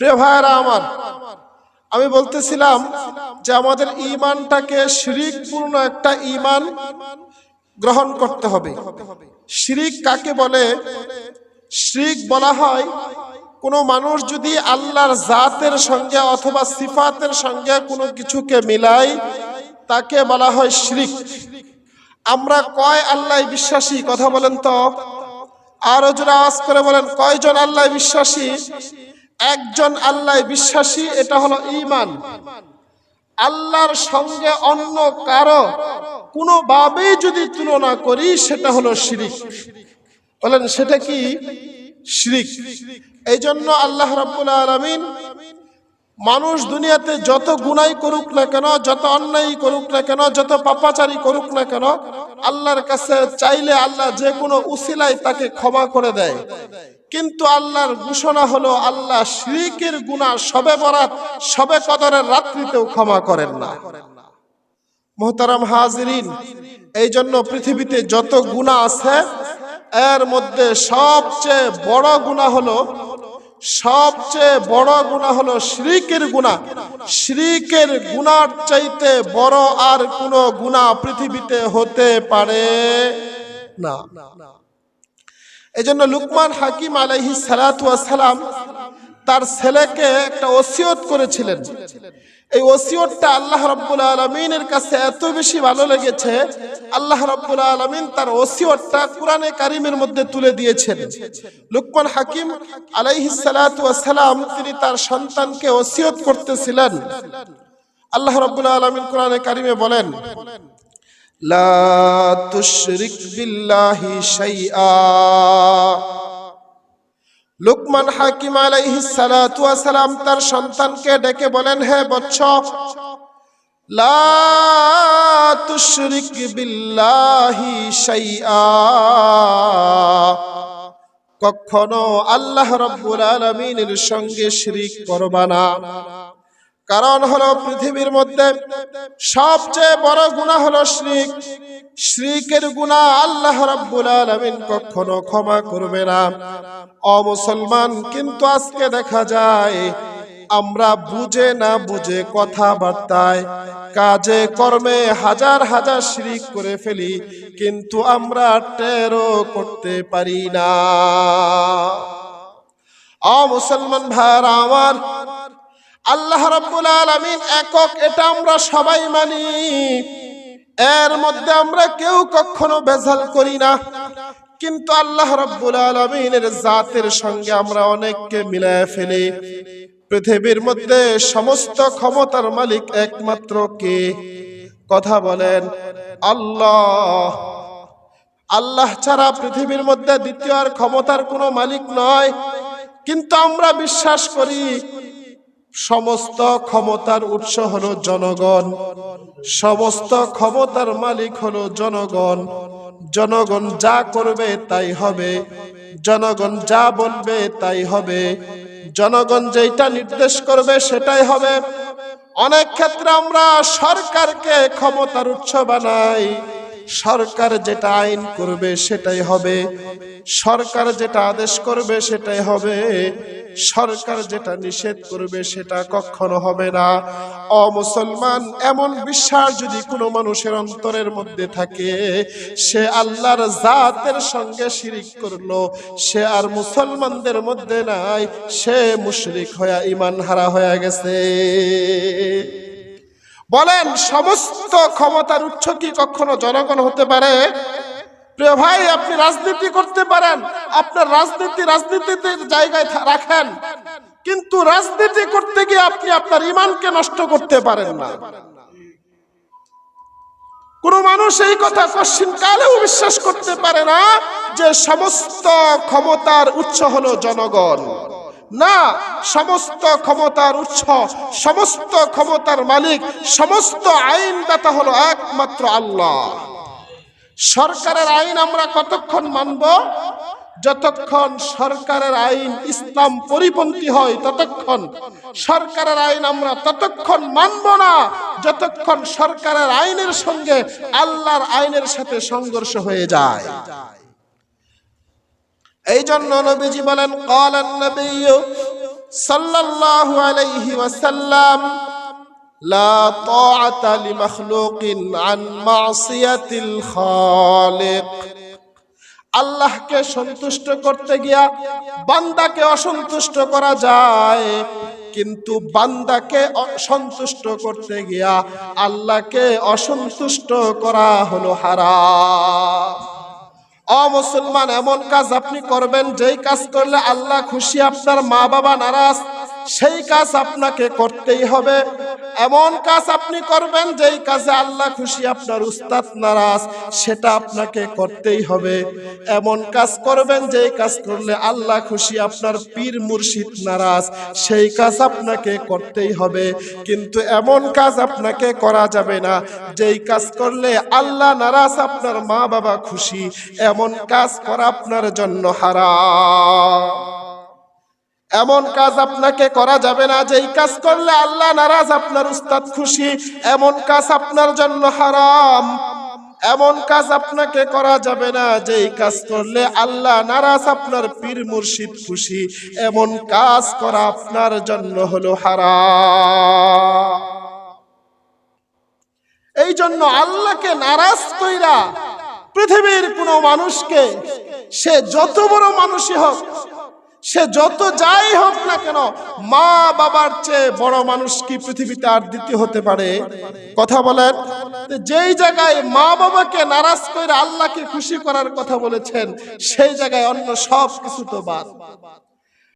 প্রিয় ভাইয়েরা আমার, আমি বলতেছিলাম যে আমাদের ইমানটাকে শিরিকপূর্ণ একটা ইমান গ্রহণ করতে হবে। শিরিক কাকে বলে? শিরিক বলা হয় কোনো মানুষ যদি আল্লাহর জাতের সঙ্গে অথবা সিফাতের সঙ্গে কোনো কিছুকে মিলাই তাকে বলা হয় শিরিক। আমরা কয় আল্লাহ বিশ্বাসী? কথা বলেন তো। আরও জোরে আওয়াজ করে বলেন, কয়জন আল্লাহ বিশ্বাসী? একজন আল্লাহ বিশ্বাসী, এটা হলো ঈমান। আল্লাহর সঙ্গে অন্য কারও কোনোভাবেই যদি তুলনা করি, সেটা হলো শিরিক। বলেন, সেটা কি? শিরিক। এই জন্য আল্লাহ রাব্বুল আলামিন মানুষ দুনিয়াতে যত গুনাই করুক না কেন, যত অন্যায় করুক না কেন, যত পাপাচারী করুক না কেন, আল্লাহর কাছে চাইলে আল্লাহ যে কোনো উসিলায় তাকে ক্ষমা করে দেয়। কিন্তু আল্লাহর ঘোষণা হলো আল্লাহ শিরিকের গুনাহ সবে বরাত, সবে কদরের রাত্রিতেও ক্ষমা করেন না। মোহতারাম হাজিরিন এই জন্য পৃথিবীতে যত গুণা আছে, এর মধ্যে সবচেয়ে বড় গুণা হলো, সবচেয়ে বড় গুণা হলো শ্রীকের গুণা শ্রীকের গুণার চাইতে বড় আর কোনো গুণা পৃথিবীতে হতে পারে না। এই জন্য লুকমান হাকিম আলাইহি সালাম তার ছেলেকে একটা ওসিয়ত করেছিলেন। এই ওসিয়তটা আল্লাহ রাব্বুল আলমিনের কাছে এত বেশি ভালো লেগেছে, আল্লাহ রাব্বুল আলমিন তার ওসিয়তটা কোরআনে কারিমের মধ্যে তুলে দিয়েছেন। লুকমান হাকিম আলাইহি সালাম তিনি তার সন্তানকে ওসিয়ত করতেছিলেন। আল্লাহ রাব্বুল আলমিন কোরআনে কারিমে বলেন লা তুশরিক বিল্লাহি শাইআ। লুকমান হাকিম আলাইহি সালাতু সালাম তার সন্তানকে ডেকে বলেন, হে বৎস, লা তুশরিক বিল্লাহি শাইআ। কখনো আল্লাহ রাব্বুল আলামিনের সঙ্গে শিরিক করবা না। কারণ হলো পৃথিবীর মধ্যে সবচেয়ে বড় গুনাহ হলো শিরিক। শিরিকের গুনাহ আল্লাহ রাব্বুল আলামিন কখনো ক্ষমা করবে না। অ মুসলমান, কিন্তু আজকে দেখা যায় আমরা বুঝে না বুঝে কথাবার্তায়, কাজে, কর্মে হাজার হাজার শিরিক করে ফেলি, কিন্তু আমরা টেরও করতে পারি না। অ মুসলমান ভাইরা আমার আল্লাহ রাব্বুল আলামিন একক, এটা আমরা সবাই মানি। এর মধ্যে আমরা কেউ কখনো বেজাল করি না। কিন্তু আল্লাহ রাব্বুল আলামিনের জাতের সঙ্গে আমরা অনেককে মিলায় ফেলি। পৃথিবীর মধ্যে সমস্ত ক্ষমতার মালিক একমাত্র কে? কথা বলেন, আল্লাহ। আল্লাহ ছাড়া পৃথিবীর মধ্যে দ্বিতীয় আর ক্ষমতার কোনো মালিক নয়। কিন্তু আমরা বিশ্বাস করি সমস্ত ক্ষমতার উৎস হলো জনগণ। সমস্ত ক্ষমতার মালিক হলো জনগণ। জনগণ যা করবে তাই হবে। জনগণ যা বলবে তাই হবে। জনগণ যেটা নির্দেশ করবে সেটাই হবে। অনেক ক্ষেত্রে আমরা সরকারকে ক্ষমতার উৎস বানাই। সরকার যেটা আইন করবে সেটাই হবে। সরকার যেটা আদেশ করবে সেটাই হবে। সরকার যেটা নিষেধ করবে সেটা কখনো হবে না। অমুসলমান এমন বিশ্বাস যদি কোনো মানুষের অন্তরের মধ্যে থাকে, সে আল্লাহর জাতের সঙ্গে শিরিক করল, সে আর মুসলমানদের মধ্যে নাই, সে মুশরিক হয়ে ইমান হারা হয়ে গেছে। বলেন, সমস্ত ক্ষমতার উৎস কি কখনো জনগণ হতে পারে? প্রিয় ভাই, আপনি রাজনীতি করতে পারেন, আপনার রাজনীতি রাজনীতিতে জায়গায় রাখেন। কিন্তু রাজনীতি করতে গিয়ে আপনি আপনার ইমানকে নষ্ট করতে পারেন না। কোন মানুষ এই কথা কশ্চিন কালেও বিশ্বাস করতে পারে না যে সমস্ত ক্ষমতার উৎস হলো জনগণ। না, সমস্ত ক্ষমতার উৎস, সমস্ত ক্ষমতার মালিক, সমস্ত আইনদাতা হলো একমাত্র আল্লাহ। সরকারের আইন আমরা কতক্ষণ মানব? যতক্ষণ সরকারের আইন ইসলাম পরিপন্থী হয় ততক্ষণ। সরকারের আইন আমরা ততক্ষণ মানব না, যতক্ষণ সরকারের আইনের সঙ্গে আল্লাহর আইনের সাথে সংঘর্ষ হয়ে যায়। এই জন্য নবীজি বলেন, কালান নবী সাল্লাল্লাহু আলাইহি ওয়াসাল্লাম মাসিয়াতিল খালিক। আল্লাহকে সন্তুষ্ট করতে গিয়া বান্দাকে অসন্তুষ্ট করা যায়, কিন্তু বান্দাকে অসন্তুষ্ট করতে গিয়া আল্লাহকে অসন্তুষ্ট করা হলো হারাম। অমুসলমান এমন কাজ আপনি করবেন যেই কাজ করলে আল্লাহ খুশি আপনার মা বাবা নারাজ। সেই কাজ আপনাকে করতেই হবে। এমন কাজ আপনি করবেন, যেই কাজে আল্লাহ খুশি, আপনার উস্তাদ নারাজ, সেটা আপনাকে করতেই হবে। এমন কাজ করবেন, যেই কাজ করলে আল্লাহ খুশি, আপনার পীর মুর্শিদ নারাজ, সেই কাজ আপনাকে করতেই হবে। কিন্তু এমন কাজ আপনাকে করা যাবে না, যেই কাজ করলে আল্লাহ নারাজ, আপনার মা বাবা খুশি, এমন কাজ করা আপনার জন্য হারাম। এমন কাজ আপনাকে করা যাবে না যেই কাজ করলে আল্লাহ নারাজ, আপনার উস্তাদ খুশি। এমন কাজ আপনার জন্য হারাম। এমন কাজ আপনাকে করা যাবে না যেই কাজ করলে আল্লাহ নারাজ, আপনার পীর মুর্শিদ খুশি। এমন কাজ করা আপনার জন্য হলো হারাম। এই জন্য আল্লাহকে নারাজ কইরা পৃথিবীর কোনো মানুষকে সে যত বড় মানুষই হোক সে যত যাই হোক না কেন, মা বাবার চেয়ে বড় মানুষ কি পৃথিবীতে আর দ্বিতীয় হতে পারে? কথা বলেন। যেই জায়গায় মা বাবাকে নারাজ করে আল্লাহকে খুশি করার কথা বলেছেন, সেই জায়গায় অন্য সব কিছু তো বাদ।